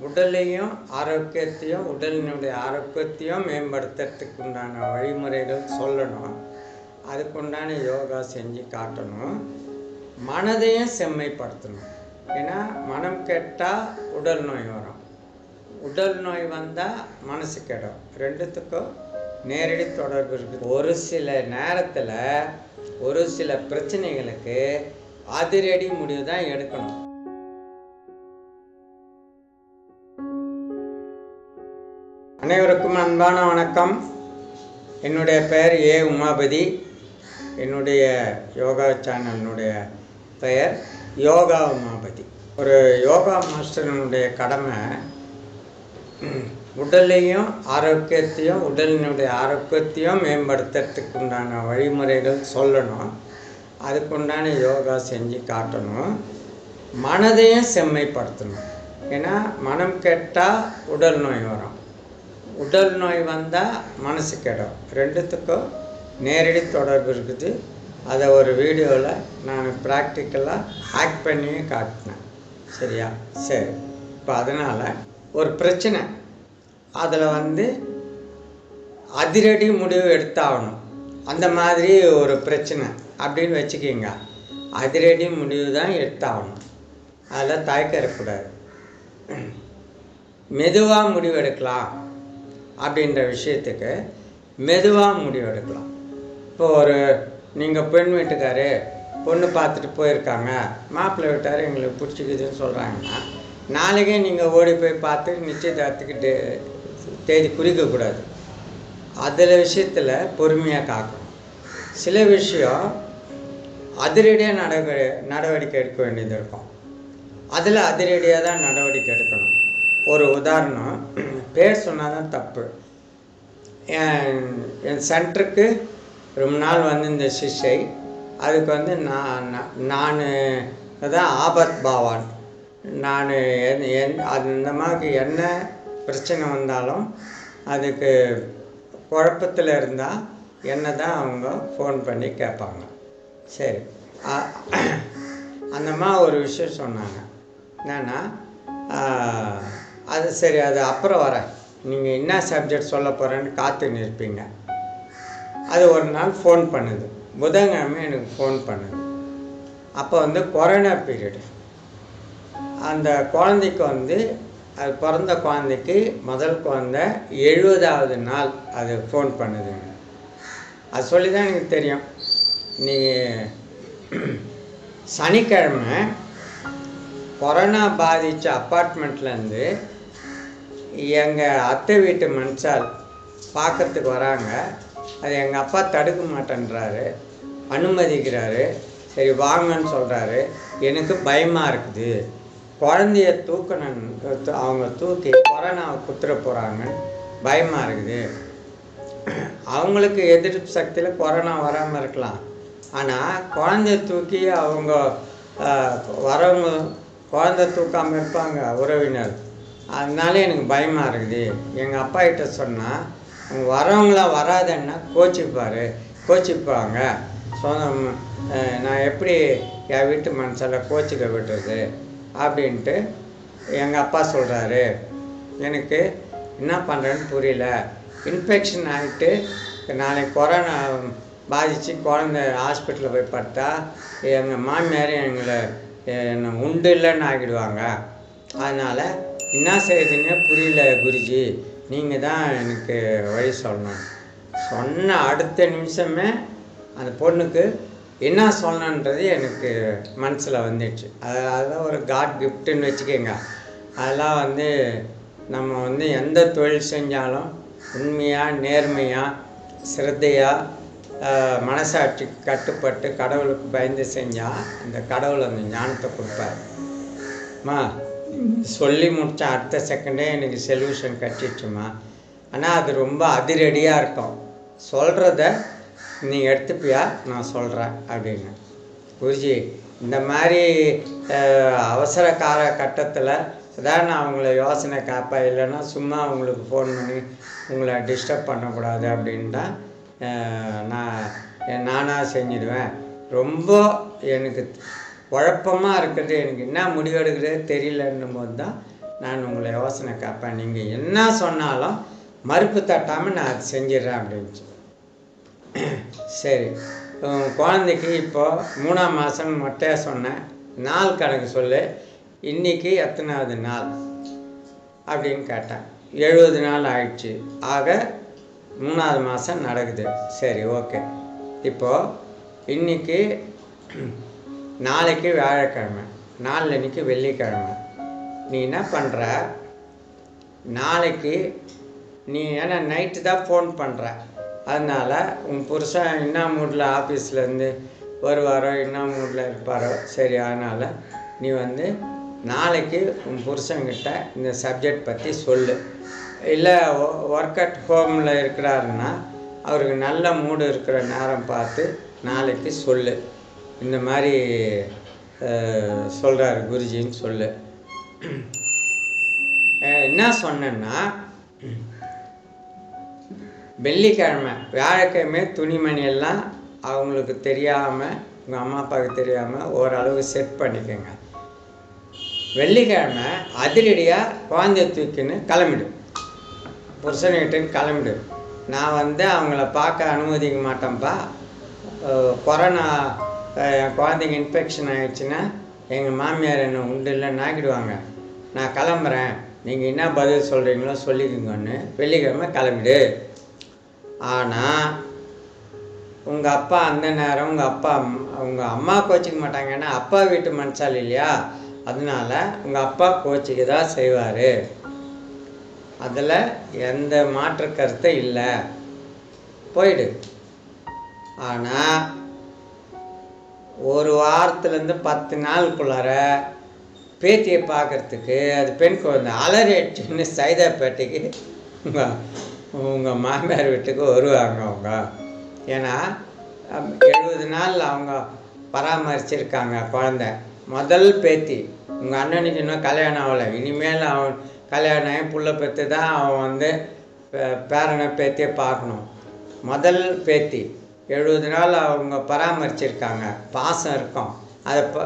உடலையும் ஆரோக்கியத்தையும் உடலினுடைய ஆரோக்கியத்தையும் மேம்படுத்துறதுக்கு உண்டான வழிமுறைகள் சொல்லணும். அதுக்குண்டான யோகா செஞ்சு காட்டணும். மனதையும் செம்மைப்படுத்தணும். ஏன்னா மனம் கெட்டால் உடல் நோய் வரும். உடல் நோய் வந்தால் மனசு கெடும். ரெண்டுத்துக்கும் நேரடி தொடர்பு இருக்குது. ஒரு சில நேரத்தில் ஒரு சில பிரச்சனைகளுக்கு அதிரடி முடிவு தான் எடுக்கணும். அனைவருக்கும் அன்பான வணக்கம். என்னுடைய பெயர் ஏ. உமாபதி. என்னுடைய யோகா சேனலினுடைய பெயர் யோகா உமாபதி. ஒரு யோகா மாஸ்டரினுடைய கடமை உடலையும் ஆரோக்கியத்தையும் உடலினுடைய ஆரோக்கியத்தையும் மேம்படுத்துறதுக்கு உண்டான வழிமுறைகள் சொல்லணும். அதுக்குண்டான யோகா செஞ்சு காட்டணும். மனதையும் செம்மைப்படுத்தணும். ஏன்னா மனம் கெட்டால் உடல் நோய் வரும். உடல் நோய் வந்தால் மனசு கெடும். ரெண்டுத்துக்கும் நேரடி தொடர்பு இருக்குது. அதை ஒரு வீடியோவில் நான் ப்ராக்டிக்கலாக ஆக்ட் பண்ணி காட்டினேன். சரியா? சரி. இப்போ அதனால் ஒரு பிரச்சனை. அதில் வந்து அதிரடி முடிவு எடுத்தாகணும். அந்த மாதிரி ஒரு பிரச்சனை. அப்படின்னு வச்சுக்கிங்க. அதிரடி முடிவு தான் எடுத்தாகணும். அதில் தயக்கம் இருக்கக்கூடாது. மெதுவாக முடிவு எடுக்கலாம். அப்படின்ற விஷயத்துக்கு மெதுவாக முடிவெடுக்கலாம் இப்போ ஒரு நீங்கள் பெண் வீட்டுக்காரு பொண்ணு பார்த்துட்டு போயிருக்காங்க மாப்பிள்ளை வீட்டார் எங்களுக்கு பிடிச்சிக்குதுன்னு சொல்கிறாங்கன்னா நாளைக்கே நீங்கள் ஓடி போய் பார்த்து நிச்சயதார்த்துக்கு டே தேதி குறிக்கக்கூடாது. அதில் விஷயத்தில் பொறுமையாக காக்கணும். சில விஷயம் அதிரடியாக நடவ நடவடிக்கை எடுக்க வேண்டியது இருக்கும். அதில் அதிரடியாக தான் நடவடிக்கை எடுக்கணும். ஒரு உதாரணம் பேர் சொன்னால் தான் தப்பு. என் என் சென்டருக்கு ரொம்ப நாள் வந்து இந்த சிஷை அதுக்கு வந்து நான் நான் தான் ஆபத் பாவான். நான் என் என் அது இந்த மாதிரி என்ன பிரச்சனை வந்தாலும் அதுக்கு குழப்பத்தில் இருந்தால் என்ன தான் அவங்க ஃபோன் பண்ணி கேட்பாங்க. சரி. அ- அந்த மாதிரி ஒரு விஷயம் சொன்னாங்க. என்னன்னா அது சரி அது அப்புறம் வரேன். நீங்கள் என்ன சப்ஜெக்ட் சொல்ல போகிறேன்னு காத்து நிற்பீங்க. அது ஒரு நாள் ஃபோன் பண்ணுது. புதன்கிழமை எனக்கு ஃபோன் பண்ணுது. அப்போ வந்து கொரோனா பீரியடு அந்த குழந்தைக்கு வந்து அது பிறந்த குழந்தைக்கு முதல் குழந்தை எழுபதாவது நாள் அது ஃபோன் பண்ணுதுங்க அது சொல்லி தான் எனக்கு தெரியும். நீங்கள் சனிக்கிழமை கொரோனா பாதித்த அப்பார்ட்மெண்ட்லேருந்து எங்கள் அத்தை வீட்டு மனுஷால் பார்க்கறதுக்கு வராங்க. அது எங்கள் அப்பா தடுக்க மாட்டேன்றாரு. அனுமதிக்கிறாரு. சரி வாங்கன்னு சொல்கிறாரு எனக்கு பயமாக இருக்குது. குழந்தைய தூக்கணும். அவங்க தூக்கி கொரோனாவை குத்துற போகிறாங்கன்னு பயமாக இருக்குது. அவங்களுக்கு எதிர்ப்பு சக்தியில் கொரோனா வராமல் இருக்கலாம். ஆனால் குழந்தைய தூக்கி அவங்க வரவங்க குழந்தை தூக்காமல் இருப்பாங்க உறவினர். அதனால எனக்கு பயமாக இருக்குது. எங்கள் அப்பா கிட்ட சொன்னால் அவங்க வரவங்களாம் வராதன்னா கோச்சிப்பார் கோச்சிப்பாங்க. சொந்தம் நான் எப்படி என் வீட்டு மனசால கோச்சிக்க விட்டுறது அப்படின்ட்டு எங்கள் அப்பா சொல்கிறாரு எனக்கு என்ன பண்ணுறேன்னு புரியல. இன்ஃபெக்ஷன் ஆகிட்டு நாளைக்கு கொரோனா பாதித்து குழந்த ஹாஸ்பிட்டலில் போய் பார்த்தா எங்கள் மாமியார் எங்களை என்னை உண்டு இல்லைன்னு ஆகிடுவாங்க அதனால் என்ன செய்யுதுன்னு புரியல குருஜி. நீங்கள் தான் எனக்கு வழி சொல்லணும். சொன்ன அடுத்த நிமிஷமே அந்த பொண்ணுக்கு என்ன சொல்லணுன்றது எனக்கு மனசில் வந்துடுச்சு. அது அதெல்லாம் ஒரு காட் கிஃப்ட்டுன்னு வச்சுக்கோங்க. அதெல்லாம் வந்து நம்ம வந்து எந்த தொழில் செஞ்சாலும் உண்மையாக நேர்மையாக சிரத்தையாக மனசாட்சிக்கு கட்டுப்பட்டு கடவுளுக்கு பயந்து செஞ்சால் அந்த கடவுள் அந்த ஞானத்தை கொடுப்பார். மா சொல்லி முடித்த அடுத்த செகண்டே எனக்கு சொல்யூஷன் கட்டிடுச்சுமா. ஆனால் அது ரொம்ப அதிரடியாக இருக்கும். சொல்கிறத நீ எடுத்துப்பியா? நான் சொல்கிறேன் அப்படின்னு. குருஜி இந்த மாதிரி அவசர காலகட்டத்தில் தான் நான் அவங்கள யோசனை காப்பேன். இல்லைன்னா சும்மா அவங்களுக்கு ஃபோன் பண்ணி உங்களை டிஸ்டர்ப் பண்ணக்கூடாது அப்படின்னு தான் நான் நானாக செஞ்சிடுவேன். ரொம்ப எனக்கு குழப்பமாக இருக்கிறது. எனக்கு என்ன முடிவெடுக்கிறதே தெரியலன்னும் போது தான் நான் உங்களை யோசனை கேட்பேன். நீங்கள் என்ன சொன்னாலும் மறுப்பு தட்டாமல் நான் அது செஞ்சிடறேன் அப்படின்னு சரி. குழந்தைக்கு இப்போது மூணாம் மாதம் மொட்டையாக சொன்னேன் நாள் கணக்கு சொல்லு. இன்னைக்கு எத்தனாவது நாள்? அப்படின்னு கேட்டேன். எழுபது நாள் ஆயிடுச்சு. ஆக மூணாவது மாதம் நடக்குது. சரி ஓகே. இப்போது இன்றைக்கி நாளைக்கு வியாழக்கிழமை நாளன்னைக்கு வெள்ளிக்கிழமை. நீ என்ன பண்ணுற நாளைக்கு நீ ஏன்னா நைட்டு தான் ஃபோன் பண்ணுற அதனால் உன் புருஷன் என்ன மூடில் ஆஃபீஸ்லேருந்து வருவாரோ என்ன மூடில் இருப்பாரோ சரி அதனால் நீ வந்து நாளைக்கு உன் புருஷங்கிட்ட இந்த சப்ஜெக்ட் பற்றி சொல்லு. இல்லை ஒர்க் அட் ஹோமில் இருக்கிறாருன்னா அவருக்கு நல்ல மூடு இருக்கிற நேரம் பார்த்து நாளைக்கு சொல்லு. இந்த மாதிரி சொல்கிறாரு குருஜின்னு சொல்லு. என்ன சொன்னேன்னா வெள்ளிக்கிழமை வியாழக்கிழமை துணிமணியெல்லாம் அவங்களுக்கு தெரியாமல் உங்கள் அம்மா அப்பாவுக்கு தெரியாமல் ஓரளவு செட் பண்ணிக்கோங்க. வெள்ளிக்கிழமை அதிரடியாக குழந்தைய தூக்கின்னு கிளம்பிடு. புருஷன்கிட்டன்னு கிளம்பிடு. நான் வந்து அவங்கள பார்க்க அனுமதிக்க மாட்டேன்ப்பா கொரோனா என் குழந்தைங்க இன்ஃபெக்ஷன் ஆயிடுச்சுன்னா எங்கள் மாமியார் என்னை உண்டு இல்லை நாக்கிடுவாங்க. நான் கிளம்புறேன். நீங்கள் என்ன பதில் சொல்கிறீங்களோ சொல்லிக்கோங்கன்னு வெள்ளிக்கிழமை கிளம்பிடு. ஆனால் உங்கள் அப்பா அந்த நேரம் உங்கள் அப்பா உங்கள் அம்மா கோச்சிக்க மாட்டாங்க. ஏன்னா அப்பா வீட்டு மனுஷால் இல்லையா? அதனால உங்கள் அப்பா கோச்சிக்க தான் செய்வார். அதில் எந்த மாற்று கருத்தும் இல்லை. போயிடு. ஆனால் ஒரு வாரத்துலேருந்து பத்து நாளுக்குள்ளார பேத்தியை பார்க்கறதுக்கு அது பெண் குழந்தை அலறிடுச்சுன்னு சைதாப்பேட்டைக்கு உங்கள் உங்கள் மாமியார் வீட்டுக்கு வருவாங்க அவங்க. ஏன்னா எழுபது நாள் அவங்க பராமரிச்சிருக்காங்க குழந்த. முதல் பேத்தி. உங்கள் அண்ணனுக்கு இன்னும் கல்யாணம் ஆகலை. இனிமேல் அவன் கல்யாணம் ஆகி புள்ள பெற்று தான் அவன் வந்து பேரனை பேத்தியை பார்க்கணும். முதல் பேத்தி. எழுபது நாள் அவங்க பராமரிச்சிருக்காங்க. பாசம் இருக்கும். அதை ப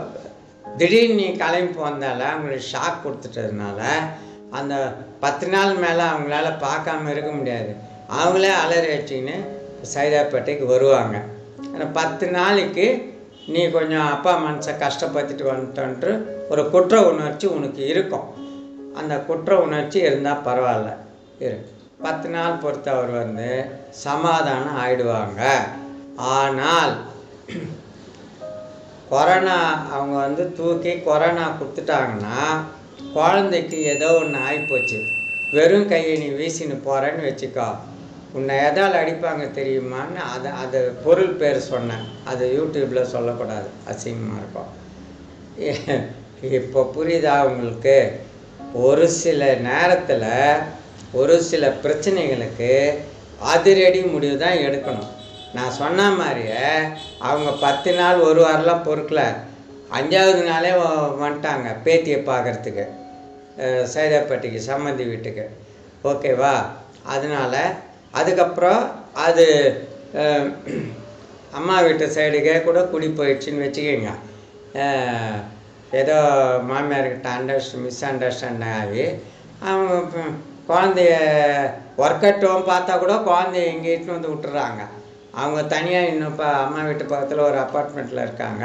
திடீர்னு நீ கிளம்பி வந்தால அவங்களுக்கு ஷாக் கொடுத்துட்டதுனால அந்த பத்து நாள் மேலே அவங்களால பார்க்காம இருக்க முடியாது. அவங்களே அலறி வச்சின்னு சைதாப்பேட்டைக்கு வருவாங்க. அந்த பத்து நாளைக்கு நீ கொஞ்சம் அப்பா மனசை கஷ்டப்படுத்திட்டு வந்துட்டோன்ட்டு ஒரு குற்ற உணர்ச்சி உனக்கு இருக்கும். அந்த குற்ற உணர்ச்சி இருந்தால் பரவாயில்ல. இரு. பத்து நாள் பொறுத்தவர் வந்து சமாதானம் ஆயிடுவாங்க. ஆனால் கொரோனா அவங்க வந்து தூக்கி கொரோனா கொடுத்துட்டாங்கன்னா குழந்தைக்கு ஏதோ ஒன்று ஆகிப்போச்சு வெறும் கையை நீ வீசின்னு போகிறேன்னு வச்சுக்கோ. உன்னை எதால் அடிப்பாங்க தெரியுமான்னு அதை அதை பொருள் பேர் சொன்னேன். அது யூடியூப்பில் சொல்லக்கூடாது. அசிங்கமாக இருக்கும். இப்போ புரியுதா உங்களுக்கு? ஒரு சில நேரத்தில் ஒரு சில பிரச்சனைகளுக்கு அதிரடி முடிவு தான் எடுக்கணும். நான் சொன்ன மாதிரியே அவங்க பத்து நாள் ஒரு வாரம்லாம் பொறுக்கல. அஞ்சாவது நாளே வந்துட்டாங்க பேத்தியை பார்க்கறதுக்கு. சைதாப்பட்டிக்கு சம்மந்தி வீட்டுக்கு. ஓகேவா அதனால் அதுக்கப்புறம் அது அம்மா வீட்டு சைடுக்கே கூட குடி போயிடுச்சுன்னு வச்சுக்கோங்க. ஏதோ மாமியார்கிட்ட அண்டர்ஸ்ட் மிஸ் அண்டர்ஸ்டாண்ட் ஆகி அவங்க குழந்தைய ஒர்க் அட்டும் பார்த்தா கூட குழந்தைய இங்கே இட்டுன்னு வந்து விட்டுறாங்க. அவங்க தனியாக இன்னும் இப்போ அம்மா வீட்டு பக்கத்தில் ஒரு அப்பார்ட்மெண்ட்டில் இருக்காங்க.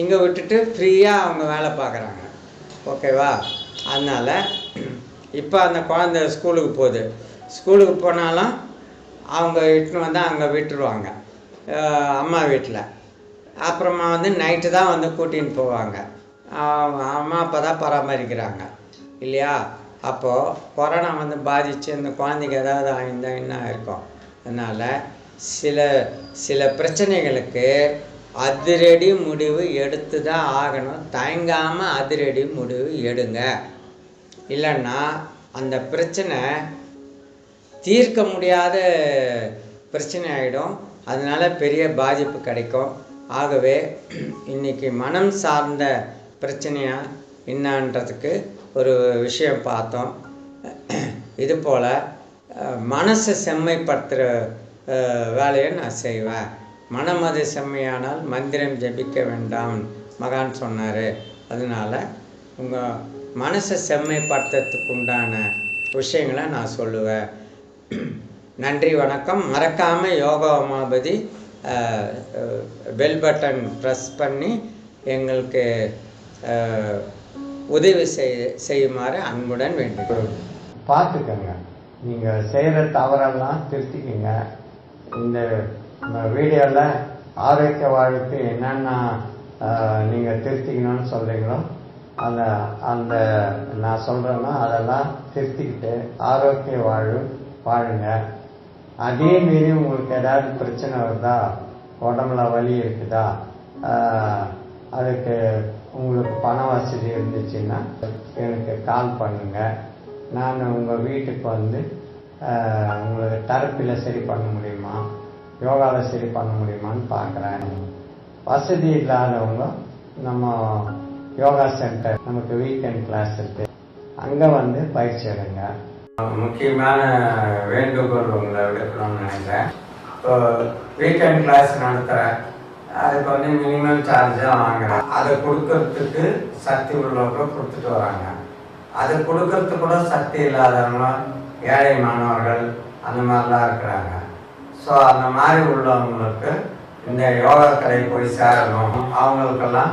இங்கே விட்டுட்டு ஃப்ரீயாக அவங்க வேலை பார்க்குறாங்க. ஓகேவா? அதனால் இப்போ அந்த குழந்தை ஸ்கூலுக்கு போகுது. ஸ்கூலுக்கு போனாலும் அவங்க இட்டுன்னு வந்து அங்கே விட்டுருவாங்க. அம்மா வீட்டில் அப்புறமா வந்து நைட்டு தான் வந்து கூட்டின்னு போவாங்க. அம்மா அப்பா தான் பராமரிக்கிறாங்க. இல்லையா? அப்போது கொரோனா வந்து பாதித்து இந்த குழந்தைக்கு ஏதாவது ஆயிருந்தா என்ன இருக்கும் அதனால் சில சில பிரச்சனைகளுக்கு அதிரடி முடிவு எடுத்து தான் ஆகணும். தயங்காமல் அதிரடி முடிவு எடுங்க. இல்லைன்னா அந்த பிரச்சனை தீர்க்க முடியாத பிரச்சனை ஆகிடும் அதனால பெரிய பாதிப்பு கிடைக்கும். ஆகவே இன்றைக்கி மனம் சார்ந்த பிரச்சனையா என்னன்றதுக்கு ஒரு விஷயம் பார்த்தோம். இது போல் மனசை செம்மைப்படுத்துகிற வேலையை நான் செய்வேன். மனம் அது செம்மையானால் மந்திரம் ஜெபிக்க வேண்டாம் மகான் சொன்னார். அதனால் உங்கள் மனசை செம்மைப்படுத்துறதுக்கு உண்டான விஷயங்களை நான் சொல்லுவேன். நன்றி வணக்கம். மறக்காமல் Yoga Umapathi bell button press பண்ணி எங்களுக்கு உதவி செய் செய்யுமாறு அன்புடன் வேண்டுகிறோம். பார்த்துக்கங்க. நீங்கள் செய்கிற தவறெல்லாம் திருத்திக்கங்க. இந்த வீடியோவில் ஆரோக்கிய வாழ்வுக்கு என்னென்ன நீங்கள் திருத்திக்கணும்னு சொல்கிறீங்களோ அந்த அந்த நான் சொல்கிறேன்னா அதெல்லாம் திருத்திக்கிட்டு ஆரோக்கிய வாழ்வு வாழுங்க. அதே மீறி உங்களுக்கு ஏதாவது பிரச்சனை வருதா? உடம்புல வலி இருக்குதா? அதுக்கு உங்களுக்கு பண வசதி இருந்துச்சுன்னா எனக்கு கால் பண்ணுங்க. நான் உங்கள் வீட்டுக்கு வந்து உங்களுக்கு தெரப்பியில் சரி பண்ண முடியுமா? யோகாவில் சரி பண்ண முடியுமான்னு பார்க்குறேன். வசதி இல்லாதவங்க நம்ம யோகா சென்டர் நமக்கு வீக்கெண்ட் கிளாஸ் இருக்கு. அங்கே வந்து பயிற்சி எடுங்க. முக்கியமான வேண்டுகோள் உங்களை விடுக்கணும்னு நினைக்கிறேன். இப்போ வீக்கெண்ட் கிளாஸ் நடத்துகிறேன் அதுக்கு வந்து மினிமம் சார்ஜாக வாங்குறேன். அதை கொடுக்கறதுக்கு சக்தி உள்ளவங்க கொடுத்துட்டு வராங்க. அது கொடுக்கறதுக்கு கூட சக்தி இல்லாதவங்க ஏழை மாணவர்கள் அந்த மாதிரிலாம் இருக்கிறாங்க. ஸோ அந்த மாதிரி உள்ளவங்களுக்கு இந்த யோகா கலை போய் சேரணும். அவங்களுக்கெல்லாம்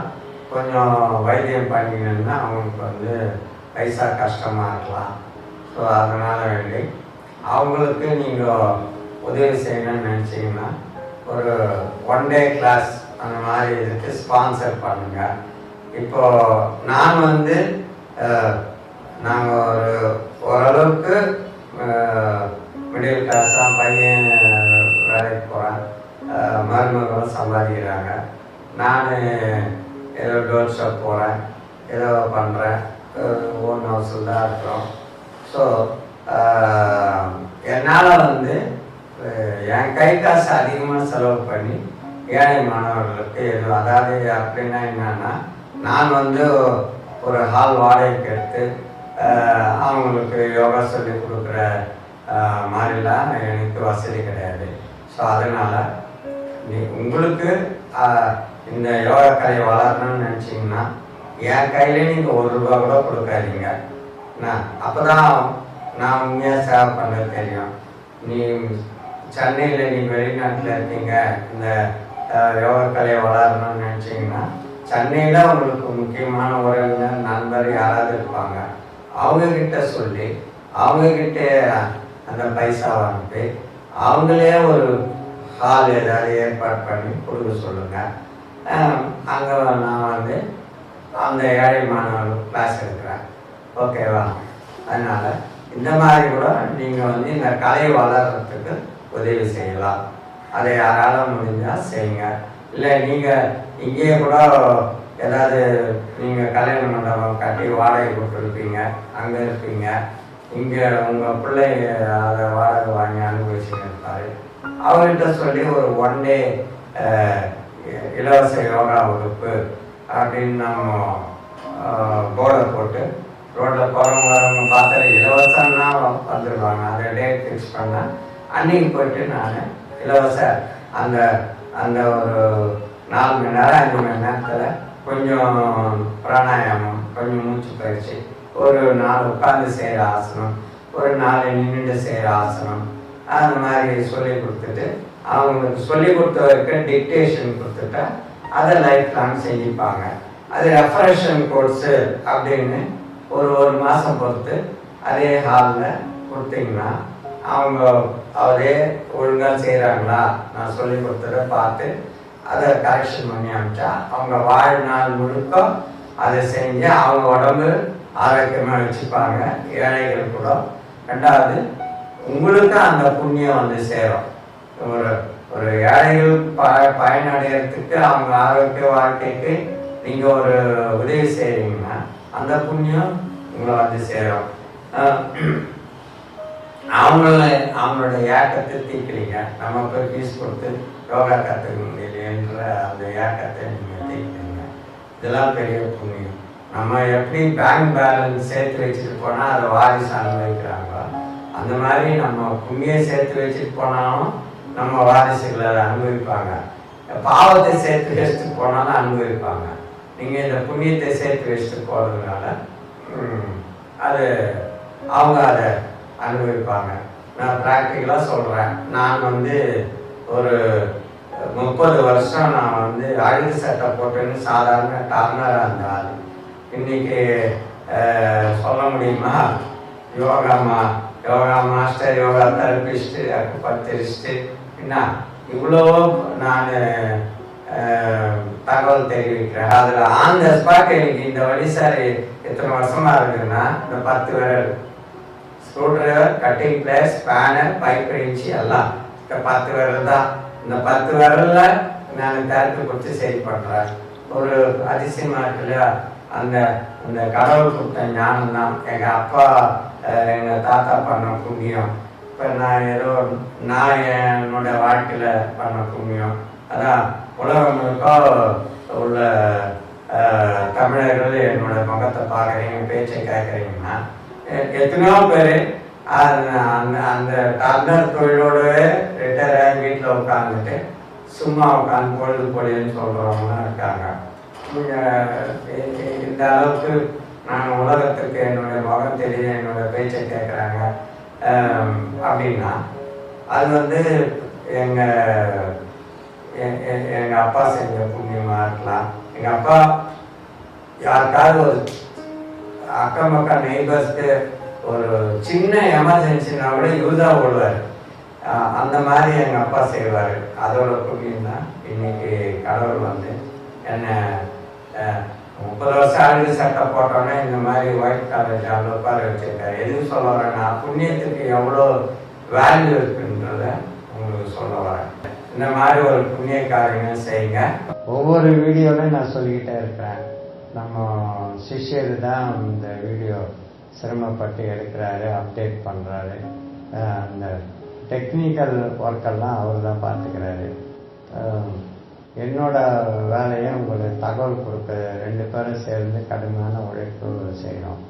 கொஞ்சம் வைத்தியம் பண்ணிங்கன்னா அவங்களுக்கு வந்து பைசா கஷ்டமாக இருக்கலாம். ஸோ அதனால் வேண்டி அவங்களுக்கு நீங்கள் உதவி செய்யணும்னு நினச்சிங்கன்னா ஒரு ஒன் டே கிளாஸ் அந்த மாதிரி இதுக்கு ஸ்பான்சர் பண்ணுங்கள் இப்போது நான் வந்து நாங்கள் ஒரு ஓரளவுக்கு மிடில் கிளாஸ் தான் பையன் வேலைக்கு போகிறேன் மருமகளும் சம்பாதிக்கிறாங்க. நான் ஏதோ டோர் ஷாப் போகிறேன் ஏதோ பண்ணுறேன் ஓன் ஹவுஸில் தான் இருக்கிறோம். ஸோ என்னால் வந்து என் கை காசு அதிகமாக செலவு பண்ணி ஏழை மாணவர்களுக்கு எதுவும் அதாவது அப்படின்னா என்னன்னா நான் வந்து ஒரு ஹால் வாடகைக்கு எடுத்து அவங்களுக்கு யோகா சொல்லி கொடுக்குற மாதிரிலாம் எனக்கு வசதி கிடையாது. ஸோ அதனால் நீ உங்களுக்கு இந்த யோகா கலை வளரணும்னு நினச்சிங்கன்னா என் கையில நீங்கள் ஒரு ரூபா கூட கொடுக்காதீங்க. நான் அப்போ தான் நான் உண்மையாக சேவை பண்ண தெரியும். நீ சென்னையில் நீ வெளிநாட்டில் இருக்கீங்க இந்த யோகா கலையை வளரணும்னு நினச்சிங்கன்னா சென்னையில் உங்களுக்கு முக்கியமான உறவினர் நண்பர் யாராவது இருப்பாங்க. அவங்கக்கிட்ட சொல்லி அவங்கக்கிட்ட அந்த பைசாவை அனுப்பி அவங்களே ஒரு ஹால் ஏதாவது ஏற்பாடு பண்ணி கொடுக்க சொல்லுங்கள் அங்கே நான் வந்து அந்த ஏழை மாணவர்கள் கிளாஸ் எடுக்கிறேன். ஓகேவா அதனால் இந்த மாதிரி கூட நீங்கள் வந்து இந்த கலை வளர்கிறதுக்கு உதவி செய்யலாம். அதை யாராலும் முடிஞ்சால் செய்யுங்க. இல்லை நீங்கள் இங்கேயே கூட ஏதாவது நீங்கள் கல்யாண மண்டபம் கட்டி வாடகை கொடுத்துருப்பீங்க அங்கே இருப்பீங்க. இங்கே உங்கள் பிள்ளை அதை வாடகை வாங்கி அனுபவிச்சுன்னு இருப்பார் அவர்கிட்ட சொல்லி ஒரு ஒன் டே இலவச யோகா வகுப்பு அப்படின்னு நம்ம போர்டை போட்டு ரோட்டில் போகிறவங்க வரவங்க பார்த்து இலவசம்னா வந்துடுவாங்க அந்த டேட் ஃபிக்ஸ் பண்ணால் அன்னைக்கு போயிட்டு நான் இலவச அந்த அந்த ஒரு நாலு மணி நேரம் அஞ்சு மணி நேரத்தில் கொஞ்சம் பிராணாயாமம் கொஞ்சம் மூச்சு பயிற்சி ஒரு நாலு உட்கார்ந்து செய்கிற ஆசனம் ஒரு நாலு நின்றுட்டு செய்கிற ஆசனம் அந்த மாதிரி சொல்லி கொடுத்துட்டு அவங்களுக்கு சொல்லி கொடுத்த வரைக்கும் டிக்டேஷன் கொடுத்துட்டா அதை லைஃப் லாங் செஞ்சுப்பாங்க அது ரெஃபரேஷன் கோர்ஸு அப்படின்னு ஒரு ஒரு மாதம் பொறுத்து அதே ஹாலில் கொடுத்தீங்கன்னா அவங்க அவரே ஒழுங்காக செய்கிறாங்களா நான் சொல்லி கொடுத்ததை பார்த்து அதை கரெக்ஷன் பண்ணி அனுப்பிச்சா அவங்க வாழ்நாள் முழுக்க அதை செஞ்சு அவங்க உடம்பு ஆரோக்கியமாக வச்சுப்பாங்க ஏழைகள் கூட. ரெண்டாவது உங்களுக்கும் அந்த புண்ணியம் வந்து சேரும். ஒரு ஒரு ஏழைகள் ப பயனடைகிறதுக்கு அவங்க ஆரோக்கிய வாழ்க்கைக்கு நீங்கள் ஒரு உதவி செய்கிறீங்கன்னா அந்த புண்ணியம் உங்களை வந்து சேரும். அவங்கள அவங்களோட ஏக்கத்தை தீர்க்கிறீங்க. நம்ம போய் ஃபீஸ் கொடுத்து யோகா கற்றுக்க என்ற அந்த ஏக்கத்தை நீங்கள் தீர்க்கிறீங்க. இதெல்லாம் பெரிய புண்ணியம். நம்ம எப்படி பேங்க் பேலன்ஸ் சேர்த்து வச்சுட்டு போனால் அதை வாரிசு அனுபவிக்கிறாங்களோ அந்த மாதிரி நம்ம புண்ணியம் சேர்த்து வச்சுட்டு போனாலும் நம்ம வாரிசுகளை அதை அனுபவிப்பாங்க. பாவத்தை சேர்த்து வச்சுட்டு போனாலும் அனுபவிப்பாங்க. நீங்கள் இந்த புண்ணியத்தை சேர்த்து வச்சுட்டு போகிறதுனால அது அவங்க அதை அனுபவிப்பாங்க. நான் ப்ராக்டிக்கலாக சொல்கிறேன் நான் வந்து ஒரு முப்பது வருஷம் நான் வந்து அழுகு சட்டை போட்டேன்னு சாதாரண டர்னராக இருந்த ஆள். இன்னைக்கு சொல்ல முடியுமா? யோகா மா yoga master yoga therapist acupuncturist என்ன? இவ்வளோ நான் தகவல் தெரிவிக்கிறேன். அதில் ஆன் த ஸ்பாட் எனக்கு இந்த வழி சார் எத்தனை வருஷமாக இருக்குதுன்னா இந்த பத்து விரல். Screwdriver cutting pliers spanner pipe wrench எல்லாம் இந்த பத்து விரல் தான். இந்த பத்து விரலில் நான் தெரப்பி கொடுத்து சரி பண்ணுறேன் ஒரு அதிசயமா இருக்கு இல்லையா? அந்த அந்த கடவுள் கொடுத்த ஞானம் தான். எங்கள் அப்பா எங்கள் தாத்தா பண்ண புண்ணியம். இப்போ நான் ஏதோ நான் என்னோட வாழ்க்கையில் பண்ண புண்ணியம். அதான் உலகம் முழுக்க உள்ள தமிழர்கள் என்னோட முகத்தை பார்க்குறீங்க பேச்சை கேட்குறீங்கன்னா எத்தனையோ பேர் அந்த அந்த அந்த டர்னர் தொழிலோடவே ரிட்டையர் ஆகி வீட்டில் உட்காந்துட்டு சும்மா உட்காந்து பொழுது பொழியன்னு சொல்கிறவங்களாம் இருக்காங்க. நீங்கள் இந்த அளவுக்கு நான் உலகத்துக்கு என்னுடைய முகம் தெரியும் என்னோட பேச்சை கேட்குறாங்க அப்படின்னா அது வந்து எங்கள் எங்கள் அப்பா செஞ்ச புண்ணியமாக இருக்கலாம். எங்கள் அப்பா யாருக்காவது ஒரு அக்கம் பக்கம் நெய்பர்ஸ்க்கு ஒரு சின்ன எமர்ஜென்சினா கூட யூஸாக ஓடுவார் அந்த மாதிரி எங்கள் அப்பா செய்வார். அதோட புண்ணியம் தான் இன்னைக்கு கடவுள் வந்து என்ன முப்பது வருஷம் அழுது சட்டை போட்டோன்னே இந்த மாதிரி ஒயிட் காலேஜ் அவ்வளோ உட்கார வச்சிருக்காரு. எதுவும் சொல்ல வரேன்னா புண்ணியத்துக்கு எவ்வளோ வேல்யூ இருக்குன்றத உங்களுக்கு சொல்ல வரேன். இந்த மாதிரி ஒரு புண்ணிய காரியங்கள் செய்யுங்க. ஒவ்வொரு வீடியோலையும் நான் சொல்லிக்கிட்டே இருக்கிறேன். நம்ம சிஷியர் தான் இந்த வீடியோ சிரமப்பட்டு எடுக்கிறாரு அப்டேட் பண்ணுறாரு அந்த டெக்னிக்கல் ஒர்க்கெல்லாம் அவர் தான் பார்த்துக்கிறாரு. என்னோட வேலையை உங்களுக்கு தகவல் கொடுக்க ரெண்டு பேரும் சேர்ந்து கடுமையான உழைப்பு செய்கிறோம்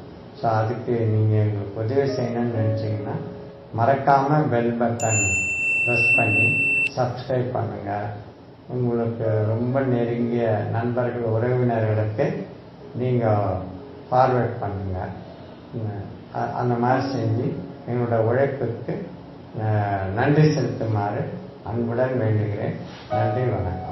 ஸோ அதுக்கு நீங்கள் எங்களுக்கு உதவி செய்யணும்னு நினச்சிங்கன்னா மறக்காமல் பெல் பட்டன் ப்ரெஸ் பண்ணி சப்ஸ்கிரைப் பண்ணுங்கள் உங்களுக்கு ரொம்ப நெருங்கிய நண்பர்கள் உறவினர்களுக்கு நீங்கள் ஃபார்வேர்ட் பண்ணுங்கள் அந்த மாதிரி செஞ்சு என்னோட உழைப்புக்கு நன்றி செலுத்துமாறு அன்புடன் வேண்டுகிறேன். நன்றி வணக்கம்.